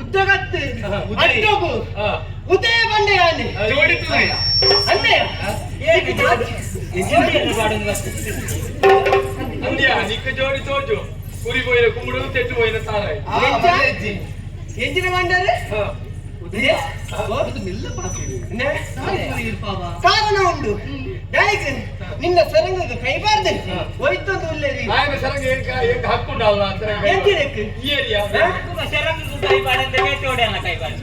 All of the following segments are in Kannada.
ಉದ್ದಗತ್ತೆ. ಅಡ್ಡೋಗು ಉದಯ ಬಂಡೆ ಆನೆ ಅಂದೆ. ನಿಕ್ಕ ಜೋಡಿ ತೋಜು ಕುರಿ ಕೊಯ್ಯ ಕುಂಬುಡು ತೆಟ್ಟು ಕೊಯ್ಯ ಸಾರಾಯಿ. ಎಂಜಿನ ಬಂಡಾರೆ ಕಾರಣ ಉಂಟು ಡೈರೆಕ್ಟ್ ನಿನ್ನ ಸರಂಗಕ್ಕೆ ಕೈಬಾರ್ದು ಒಯ್ತೊಂದು ಉಳ್ಳೇರಿ ಆಯ್ತು ಸರಂಗ ಏಕ ಹಕ್ಕುಂಡು ಅವಳ ಹತ್ರ? ಎಂತ ಇದಕ್ಕೆ ಈ ಏರಿಯಾ? ಸರಂಗಕ್ಕೆ ಕೈಬಾರ್ದು ಮೇಟೋಡೆ ಅಲ್ಲ ಕೈಬಾರ್ದು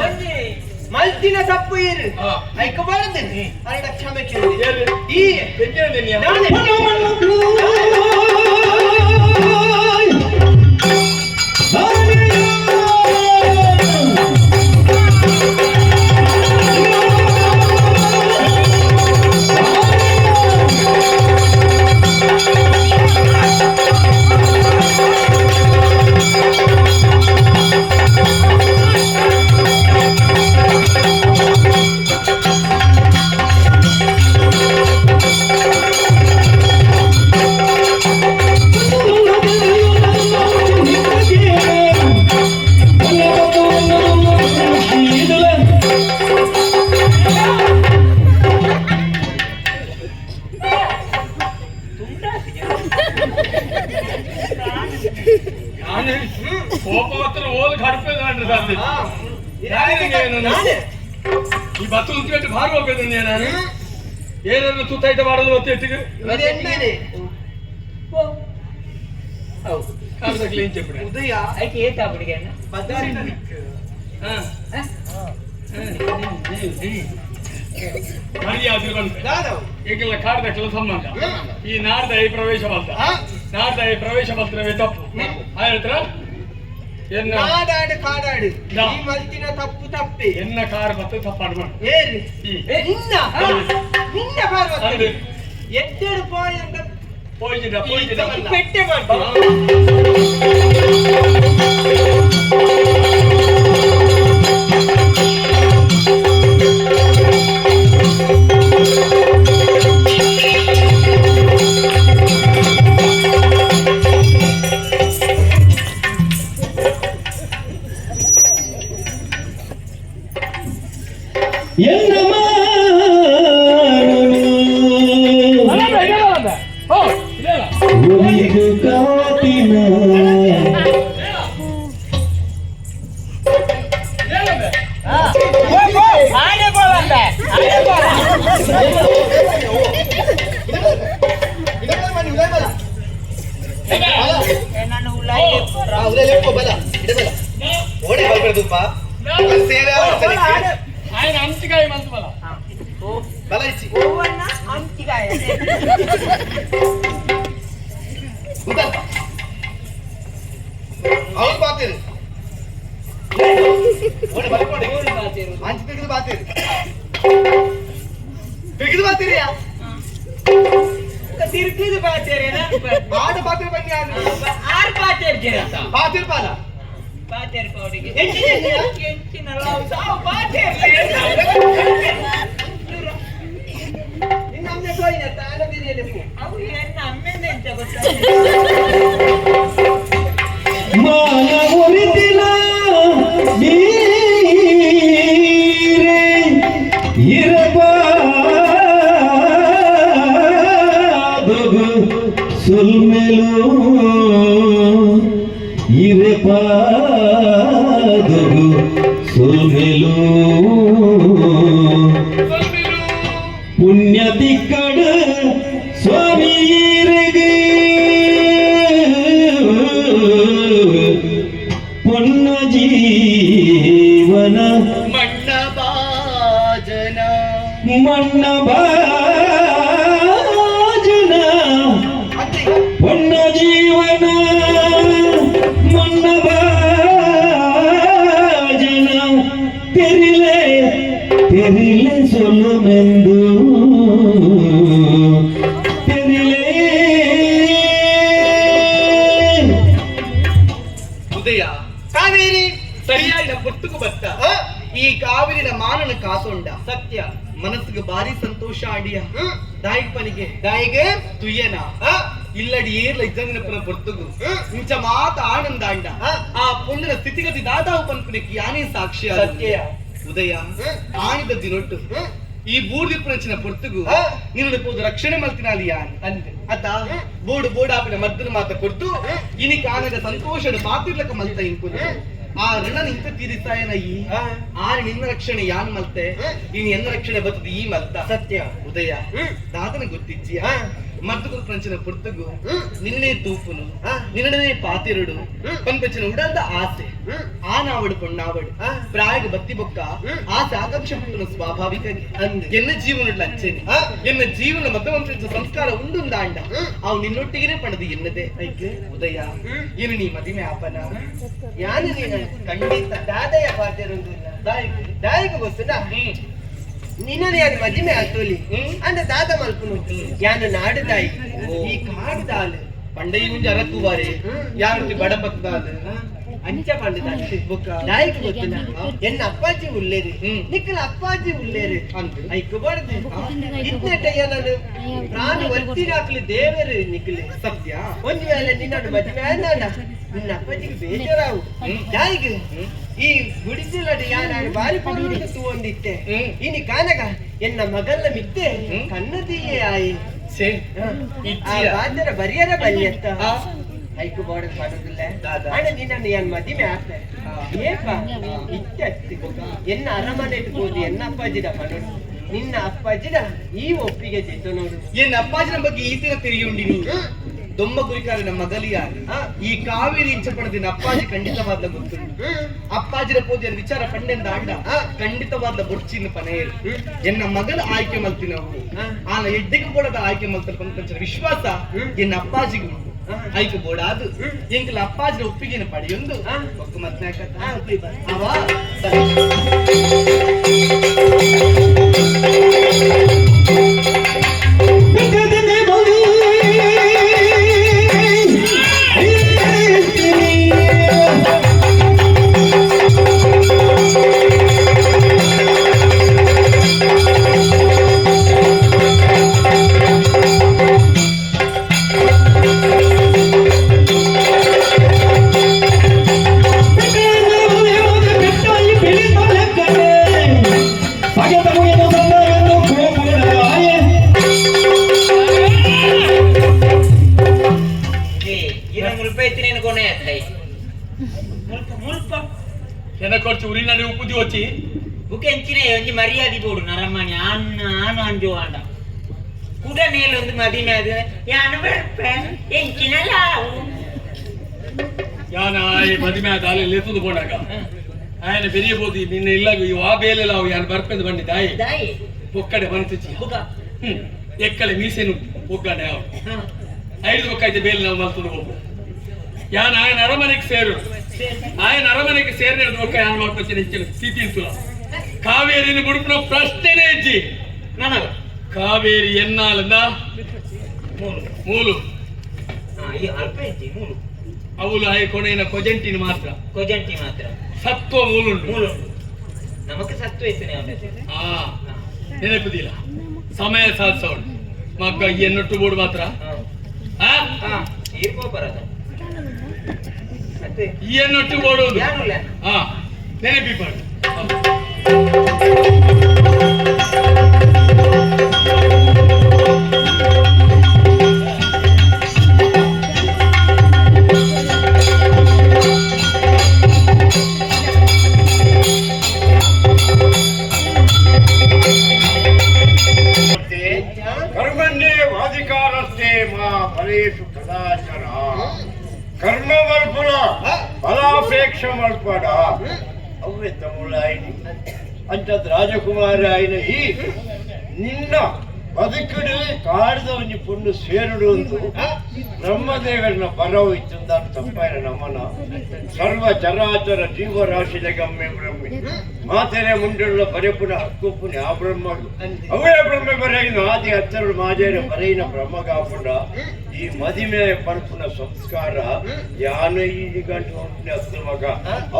ಒಂದೇ. ಮಲ್ತಿನ ತಪ್ಪು ಇರು. ಐಕಬಾರ್ದು ಅರಡ ಕ್ಷಮೆ ಕೇಳಿ. ಈ ನಾನೇ. ಕೋಪವತ್ರ ಓದ್ ನಾನೇ ಈ ಬತ್ತು ಉಂಟು ಭಾರ ಹೋಗ್ಬೇಕಂದೆ ನಾನು ಏನನ್ನು ತುತ್ತಾಯ್ತ ಮಾಡೋದು ಮತ್ತೆ ಇಟ್ಟಿಗೆ ಉದಯ ಆಯ್ಕೆ ಹಾ ಹುಡುಗಿಯನ್ನ ಮರ್ಯಾದೆ ಬಂತು. ಈಗೆಲ್ಲ ಕಾಡ್ದಕ್ಕೆಲ್ಲ ಸಂಬಂಧ. ಈ ನಾಡ್ದ ಈ ಪ್ರವೇಶ ಬಂತ ಹಾ? ನಾಡ್ದ ಈ ಪ್ರವೇಶ ಬಂತ್ರವೇ ತಪ್ಪು. ಆ ಎನ್ನ? ಕಾಡಾಡಿ ಕಾಡಾಡು. ಈ ಮಲ್ತಿನ ತಪ್ಪು ತಪ್ಪೆ. ಎನ್ನ ಕಾರ್ ಮತ್ತೆ ತಪ್ಪಾಡು ಮಾಡು. ಏರಿ. ನಿನ್ನ? ನಿನ್ನ ಪಾರ್ವತಿ ಎದ್ದೆಡು ಪೋಯ್ ಅಂತ. ಪೋಯ್ಜಿದ ಪೋಯ್ಜಿದ ಪೆಟ್ಟೆ ಮಾಡ್ತೀನಿ ಓಡಿ ಹೋಗ್ಬಿಡ್ದಪ್ಪ ಸೇರ ಬಾತೀರಿ ಪಾಲ ಬಾತೇರಿ ಕೌಡಿಗೆ ಎಂಚಿನ ಸಾವು ಬಾತೇರಿ ನಿನ್ನ ಅಮ್ಮೆ ಹೋಯ್ನ ತಾನ ಬಿರಿಯಲ್ಲಿ ಅವು ಎನ್ನ ಅಮ್ಮೆಂದ ಎಂತ ಗೊತ್ತಾ? ಮಾನವರಿದಿನ ನೀರೇ ಇರಬಾರದು ಸುಲ್ಮೆಲು. ಇರಬಾರದು ಸುಲ್ಮೆಲು ಪುಣ್ಯ ತಿಕ್ಕಡ ಸ್ವಾಮಿ ಪುಣ್ಯ ಜೀವನ. ಮಣ್ಣ ಬಾಜನ ಮಣ್ಣ ಬಾಜನ ಉದಯ ಕಾವೇರಿ? ಸರಿಯಾಗಿ ನಮ್ಮ ಬತ್ತ ಆ? ಈ ಕಾವಿರಿನ ಮಾನನ ಕಾಸೊಂಡ ಸತ್ಯ. ಮನಸ್ಸಿಗೆ ಭಾರಿ ಸಂತೋಷ ಆಡಿಯ. ದಾಯಿಗ್ ಪನಿಗೆ ದಾಯಿಗೆ? ತುಯ್ಯನ. ಇಲ್ಲಡಿ ಏರ್ಲ ಇದ್ದಂಗಿನ ಪುರ ಬರ್ತುಗು. ಇಂಚ ಮಾತ ಆನಂದ ಅಂಡ ಆ. ಪುಂಡಿನ ಸ್ಥಿತಿಗತಿ ದಾದಾವು ಪನ್ಪುನಕ್ಕೆ ಯಾನೇ ಸಾಕ್ಷಿ. ಸತ್ಯ. ಉದಯ. ಆಣಿದ ದಿನೊಟ್ಟು. ಈ ಬೂರ್ದಿ ಪ್ರಚನ ಆ. ನಿನ್ನ ಪೋದು ರಕ್ಷಣೆ ಮಲ್ತಿನಾಲಿ ಯಾನ್ ಅಂದೆ. ಅತ್ತ? ಬೋಡು ಬೋಡಾಪಿನ ಮದ್ದನ ಮಾತ ಕೊಡ್ತು. ಇನಿ ಕಾನದ ಸಂತೋಷದ ಪಾತಿರ್ಲಕ ಮಲ್ತ ಇಂಕುನು ಆ ಋಣ ನಿಂತ ತೀರಿಸಾಯನ. ಈ ಆ, ನಿನ್ನ ರಕ್ಷಣೆ ಯಾನ್ ಮಲ್ತೆ? ಇನ್ ಎನ್ನ ರಕ್ಷಣೆ ಬರ್ತದೆ ಈ ಮಲ್ತ? ಸತ್ಯ. ಉದಯ. ದಾದನ ಗೊತ್ತಿಜ್ಜಿಯ? ಆ, పంచిన ಪಂಚನ ಪುರ್ತಗು ಹ್ಮ್. ನಿನ್ನೆ పాతిరుడు పంపించిన ఉడంత ಆಸೆ. ಆ ನಾವಡು ಕೊಂಡಾವಡು. ಪ್ರಾಯಗ ಬತ್ತಿ ಬೊಕ್ಕ. ಆಸೆ ಆಕಾಂಕ್ಷೆ ಹುಟ್ಟುನ ಸ್ವಾಭಾವಿಕಗೆ. ಅಂದೆ. ಎನ್ನ ಜೀವನ ಲಂಚನೆ. ಎನ್ನ ಜೀವನ ಮತವಂತ ಸಂಸ್ಕಾರ ಉಂಡು ದಾಂಡ. ಅವು ನಿನ್ನೊಟ್ಟಿಗೆ ಪಡೆದು ಎನ್ನದೆ. ಉದಯ. ಏನು ನೀ ಮದಿಮೆ ಆಪನ. ಯಾನು ನೀನು? ಖಂಡಿತ ದಾದಯ ಪಾತಿರೊಂದಿಲ್ಲ ದಾಯಿಗೆ ಗೊತ್ತುನಾ ನಿನ್ನ ಯಾರು ಮದಿಮೆ ಆತೋಲಿ. ಹ್ಮ್. ಅಂದ ದಾದ ಮಲ್ಪುನು ಯಾನು ನಾಡು ತಾಯಿ ಈ ಕಾಡು ದಾಲು ಪಂಡೈ ಮುಂಜಿ ಅರಕ್ಕುವಾರೆ ಬಾರಿ ಯಾರು ಬಡ ಪಕ್ಕದಾದ ಅಂಚ ಪಂಡಿತ ಬುಕ್ಕ. ನಾಯಿಗೆ ಗೊತ್ತಿನ ಎನ್ನ ಅಪ್ಪಾಜಿ ಉಳ್ಳೇರಿ. ನಿಕ್ಕಲ ಅಪ್ಪಾಜಿ ಉಳ್ಳೇರಿ. ಅಂದು ಐಕು ಬಾರ್ದು ಇದ್ನೆಟ್ಟಯ್ಯ ನಾನು. ಪ್ರಾಣ ಒತ್ತಿನ ಹಾಕ್ಲಿ ದೇವರು ನಿಕ್ಕಲಿ ಸತ್ಯ. ಒಂದು ವೇಳೆ ನಿನ್ನನ್ನು ಮದುವೆ ಆದ ನಿನ್ನ ಅಪ್ಪಾಜಿಗೆ ಬೇಜಾರಾವು. ನಾಯಿಗೆ. ಈ ಗುಡಿಸಲට ಯಾರು ಬಾರಿ ಪಡುವುದು ತೂವೊಂದಿತ್ತೆ. ಇನಿ ಕಾನಗ ಎನ್ನ ಮಗಲ್ಲ ಮಿತ್ತೆ. ಕನ್ನದಿಯೇ ಆಯಿ. ಸೇ ಆ. ಬಾದರ ಬರಿಯರ ಬಲ್ಯತ್ತ. ಐಕು ಬಾರ್ಡರ್ ಮಾಡೋದಿಲ್ಲ. ಅಣ್ಣ ನಿನ್ನನ್ನು ಏನ್ ಮದಿಮೆ ಆಗ್ತದೆ ಆ. ಏಪ ಇತ್ತೆ ಎನ್ನ ಅರಮನೆ ಇಟ್ಬೋದು ಎನ್ನ ಅಪ್ಪಾಜಿದ ಮನೋಡು ನಿನ್ನ ಅಪ್ಪಾಜಿದ ಈ ಒಪ್ಪಿಗೆ ಜೆತ್ತು ನೋಡು. ಎನ್ನ ಅಪ್ಪಾಜಿನ ಬಗ್ಗೆ ಈತಿನ ತಿರುಗಿ ಉಂಡಿನಿ ದೊಮ್ಮ ಗುರಿಕಾರಿನ ಮಗಲಿಯಾಗಿ. ಈ ಕಾವೇರಿ ಇಂಚ ಪಡೆದಿನ ಅಪ್ಪಾಜಿ ಖಂಡಿತವಾದ ಗೊತ್ತು. ಅಪ್ಪಾಜಿನ ಪೂಜೆಯ ವಿಚಾರ ಪಂಡೆಂದ ಅಂಡ ಆ. ಖಂಡಿತವಾದ ಬೊರ್ಚಿನ ಪನೆಯರು ಹ್ಮ್. ಎನ್ನ ಮಗನ ಆಯ್ಕೆ ಮಲ್ತಿನವು ಆ. ಆನ ಎಡ್ಡೆಗೆ ಕೂಡ ಆಯ್ಕೆ ಮಲ್ತಾರೆ ಪಂಕಂಚನ ವಿಶ್ವಾಸ. ಎನ್ನ ಅಪ್ಪಾಜಿಗೂ. ಆಯ್ಕೆ ಬೋಡಾದು ಅದು ಎಂಕಲ ಅಪ್ಪಾಜಿನ ಒಪ್ಪಿಗೆನ ಪಡೆಯೊಂದು. ಒಕ್ಕ ಮತ್ತೆ. ಅವ ఎనకొచ్చి ఉరినడి ఉప్పుది వచ్చి బుక్ ఎంచిన ಒಂಜಿ ಮರ್ಯಾದೆ ಬೋಡು ನರಮ್ಮನಿ ಅನ್ನ ಆನು ಅಂಜು ಅಂಡ ಕೂಡ ನೇಲೊಂದು ಮದಿ ಮ್ಯಾದ ಯಾನು ಬೆಳಪ ಎಂಚಿನಲ್ಲ ಯಾನ ಈ ಮದಿಮೆ ಆದ ಅಲ್ಲಿ ಲೆತ್ತುದು ಬೋಡಾಗ ఆయన ಬೆರಿಯಬಹುದು ನಿನ್ನ ಇಲ್ಲ ಇವು ಆ ಬೇಲೆಲ್ಲ ಅವು ಯಾರು ಬರ್ಪೆಂದು ಬಂದಿದ್ದ ಆಯ್ దాయి ಒಕ್ಕಡೆ ಬಂತಿಚ್ಚಿ ಬುಗ ಹ್ಮ್ ಎಕ್ಕಳೆ ಮೀಸೆನು ಒಗ್ಗಡೆ ಅವು ಐದು ಒಕ್ಕೈತೆ ಬೇಲೆ ನಾವು ಮಲ್ತುದು ಹೋಗು ಯಾನ ఆయన ಅರಮನೆಗೆ ಸೇರು ఆయన ಅರಮನೆಗೆ ಸೇರಿನ ಒಕ್ಕ ಯಾರು ಮಾಡ್ಕೊಳ್ತೀನಿ ಹೆಚ್ಚಿನ ಸ್ಥಿತಿ ಇರ್ತಲ್ಲ ಕಾವೇರಿನ ಬುಡುಪಿನ ಪ್ರಶ್ನೆನೇ ಇಜ್ಜಿ ನನಗ ಕಾವೇರಿ ಎನ್ನಾಲಂದ ಮೂಲು ಮೂಲು ಹಾ ಈ ಅಲ್ಪ ಇಜ್ಜಿ ಮೂಲು ಅವಳು ಆಯ್ ಕೊನೆಯ ಕೊಜೆಂಟಿನ ಮಾತ್ರ ಕೊಜಂಟಿ ಮಾತ್ರ ಸತ್ವ ಮೂಲುಂಟು ಮೂಲು ನಮಕ್ ಸತ್ತು ಇತ್ತು ಆ ನೆನಪುದಿಲ್ಲ ಸಮಯ ಸಾಧಿಸೋಳು ಫಲಾಪೇಕ್ಷ ಮಲ್ಪಡ ಅವೇ ತಮಿಳ ಆಯ್ನಿ ಅಂಚದ್ ರಾಜಕುಮಾರ ಆಯ್ನ ಈ ನಿನ್ನ ಬದುಕಡೆ ಕಾಡ್ದ ಒಂಜಿ ಸೇರಡು ಒಂದು ಬ್ರಹ್ಮದೇವರನ ಬರವು ಇತ್ತು ದಾನು ತಪ್ಪಾಯಿನ ನಮ್ಮನ ಸರ್ವ ಚರಾಚರ ಜೀವರಾಶಿಲೆ ಗಮ್ಮೆ ಬ್ರಹ್ಮಿ ಮಾತೆರೆ ಮುಂಡುಳ್ಳ ಬರೆಪುನ ಹಕ್ಕುಪುನಿ ಆ ಬ್ರಹ್ಮಗಳು ಅವೇ ಬ್ರಹ್ಮ ಬರೆಯಿನ ಆದಿ ಹಚ್ಚರು ಮಾಜೇರ ಬರೆಯಿನ ಬ್ರಹ್ಮ ಕಾಪುಂಡ ಈ ಮದಿಮೆ ಪರಪುನ ಸಂಸ್ಕಾರ ಯಾನ ಈ ನಿಗಂಟು ಹೊಂಟಿನ ಅಸ್ತು ಮಗ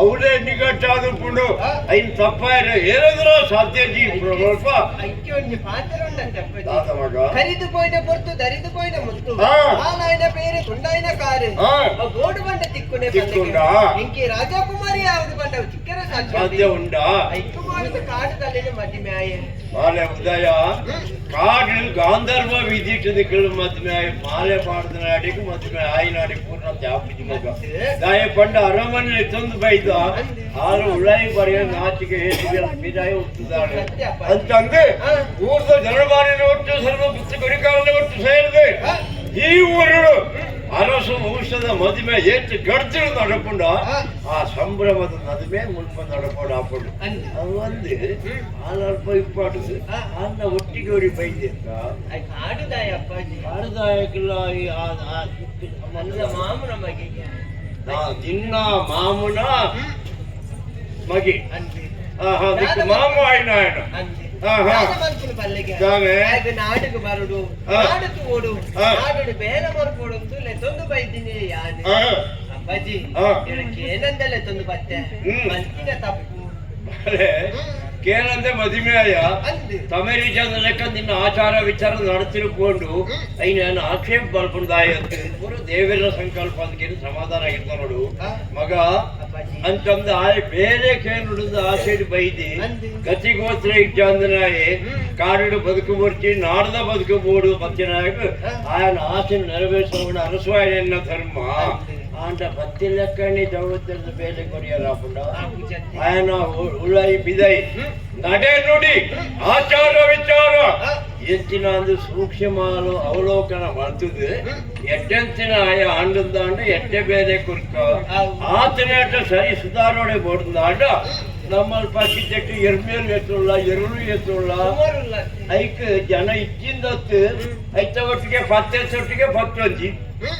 ಅವರೇ ನಿಗಟ್ಟಾದ್ರು ಪುಂಡು ಐನ್ ತಪ್ಪಾಯ್ರೆ ಏನಾದ್ರೂ ಸಾಧ್ಯ ಜೀ ಸ್ವಲ್ಪ ಐಕ್ಯ ಒಂದು ಪಾತ್ರ ಉಂಟಂತೆ ಅಪ್ಪಾಜಿ ದಾದ ಮಗ ಕರಿದು ಪೋಯಿನ ಪೊರ್ತು ದರಿದು ಪೋಯಿನ ಮುತ್ತು ಆ. ಆನಾಯ್ನ ಪೇರೆ ತುಂಡಾಯ್ನ ಕಾರು ಆ. ಆ ಗೋಡು ಬಂಡ ತಿಕ್ಕುನೆ ತಿಕ್ಕುಂಡ. ಇಂಕಿ ರಾಜಕುಮಾರಿ ಯಾವುದು ಬಂಡ ಚಿಕ್ಕರ ಸಾಧ್ಯ ಸಾಧ್ಯ ಉಂಡಾ ಐಕ್ಯ ಮಾಡಿದ ಕಾಡು ತಲೆಗೆ ಮದಿಮೆ ಆಯ ಮಾಲೆ ಉದಯ ಕಾಡಿಲ್ ಗಾಂಧರ್ವ ವಿಧಿಟದಿಗಳು ಮದ್ಮೆ ಆಯ್ ಮಾಲೆ ಪಾಡ್ದ ನಾಡಿಗೆ ಮದ್ಮೆ ಆಯ್ ನಾಡಿ ಪೂರ್ಣ ತ್ಯಾಪಿಜಿ ಮಗ ದಾಯ ಪಂಡ ಅರಮನೆ ತಂದು ಬೈದ ಆರು ಉಳ್ಳಾಯಿ ಬರೆಯ ನಾಚಿಕೆ ಹೇಸಿಗೆ ಬಿದಾಯ ಹುಟ್ಟಿದಾಳೆ ಅಂತಂದು ಊರ್ದ ಜನಬಾರಿನ ಒಟ್ಟು ಸರ್ವ ಪುತ್ರ ಗಡಿಕಾರನ ಒಟ್ಟು ಸೇರಿದೆ ಈ ಊರು ಅರಸು ವಂಶದ ಮದುವೆ ಎಷ್ಟು ಗಡ್ತಿರು ನಡ್ಕೊಂಡ ಆ ಸಂಭ್ರಮದ ಮದುವೆ ಮುಲ್ಪ ನಡ್ಕೊಂಡು ಹಾಕೊಂಡು. ಅದು ಒಂದು ಹಾಲಲ್ಪ ಇಪ್ಪಾಡುದು ಅನ್ನ ಒಟ್ಟಿಗೆ ಹೊಡಿ ಬೈದೆ ಅಂತ. ಕಾಡುದಾಯ ಅಪ್ಪಾಜಿ. ಕಾಡದಾಯಕ್ಕಿಲ್ಲ ಈ ಆ- ಆ ನನ್ನ ಮಾಮನ ಮಗಿ ನಿನ್ನ ಮಾಮನ ಮಗಿ. ಮಾಮ ಆಯ್ನ ಆಯ್ನ. ನಾಡುಗು ಬರುಡು ಹಾ. ಓಡು. ಹಾ. ನಾಡುಡು ಬೇಲ ಮರ್ಕೊಡು ತೊಂದು ಬೈದಿನಿ ಯಾನೆ. ಅಪ್ಪಾಜಿ ಏನಂದಲೆ ತಂದು ಬತ್ತೆ ಹ್ಮ್. ಮಲ್ತಿನ ತಪ್ಪು. ಕೇಳಂದೆ ಮದುವೆಯ ಅಂದೆ ತಮೇರಿ ಜನ ಲೆಕ್ಕ ನಿನ್ನ ಆಚಾರ ವಿಚಾರ ನಡೆತಿರ್ಕೊಂಡು ಐನ ಆಕ್ಷೇಪ ಬರ್ಕೊಂಡಾಯ ಪೂರ ದೇವರ ಸಂಕಲ್ಪ ಅದಕ್ಕೆ ಸಮಾಧಾನ ಆಗಿರ್ತಾರ ನೋಡು. ಮಗ ಅಂತಂದ ಆಯ್ ಬೇರೆ ಕೇಂದ್ರದ ಆಸೆಡ್ ಬೈದಿ ಗತಿಗೋತ್ರ ಇಟ್ಟ ಅಂದನಾಯಿ ಕಾರಣ ಬದುಕುಬರ್ತಿ ನಾಡದ ಬದುಕಬೋಡು ಪತ್ತಿನಾಗ ಆಯನ ಆಸೆ ನೆರವೇರಿಸೋಣ ಅರಸವಾಯನ ಧರ್ಮ ಅಂತ ಪತ್ತಿ ಲೆಕ್ಕಣಿ ದೌಡದ ಬೇಲೆ ಕೊರಿಯಲಾಪುಂಡ ಆಯನ ಉಳೈ ಬಿದೈ ನಡೆ ನುಡಿ ಆಚಾರ ವಿಚಾರ ಎತ್ತಿನ ಅಂದು ಸೂಕ್ಷ್ಮಾಲು ಅವಲೋಕನ ಮಾಡ್ತದೆ ಎಟ್ಟೆಂತಿನ ಆಯ ಆಂಡದಾಂಡ ಎಟ್ಟೆ ಬೇರೆ ಕುರ್ಕ ಆತನೇಟ ಸರಿ ಸುಧಾರಣೆ ಬೋಡ್ದಾಂಡ ನಮ್ಮಲ್ಲಿ ಪಕ್ಕಿದ್ದಕ್ಕೆ ಎರ್ಮೇಲು ಎತ್ತುಳ್ಳ ಎರುಳು ಎತ್ತುಳ್ಳ ಸುಮಾರುಲ್ಲ ಐಕ್ ಜನ ಇಚ್ಚಿಂದತ್ತು ಎತ್ತವೊಟ್ಟಿಗೆ ಪತ್ತೆಸೊಟ್ಟಿಗೆ ಪತ್ತೊಂಜಿ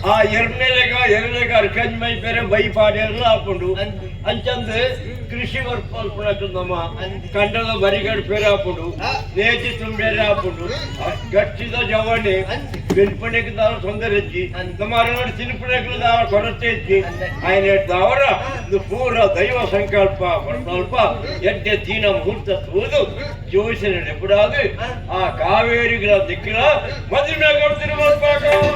ಆ ಎರಡನೇಲೆಗ ಎರಡನೇಗ ಅರ್ಕಂಜ್ ಮೈ ಬೇರೆ ಬೈಪಾಡಿ ಎಲ್ಲ ಹಾಕೊಂಡು ಅಂಚಂದು ಕೃಷಿ ವರ್ಕ್ ಮಾಡ್ಕೊಂಡು ನಮ್ಮ ಕಂಡದ ಮರಿಗಳು ಬೇರೆ ಹಾಕೊಂಡು ನೇಜಿ ತುಂಬೇರೆ ಹಾಕೊಂಡು ಗಟ್ಟಿದ ಜವಣಿ ಬೆನ್ಪಣೆಗೆ ದಾರ ತೊಂದರೆ ಇದ್ದಿ ನಮ್ಮ ಅರನಾಡು ತಿನ್ಪಣೆಗೆ ದಾರ ಕೊರತೆ ಇದ್ದಿ ಆಯ್ನ ಹೇಳಿದ ಅವರ ಪೂರ ದೈವ ಸಂಕಲ್ಪ ಸ್ವಲ್ಪ ಎಡ್ಡೆ ದೀನ ಮುಹೂರ್ತ ತೋದು ಜೋಶನ ನೆಪಡಾದು ಆ ಕಾವೇರಿಗಳ ದಿಕ್ಕಿನ பதினாறு திருவாஸ் பார்க்கலாம்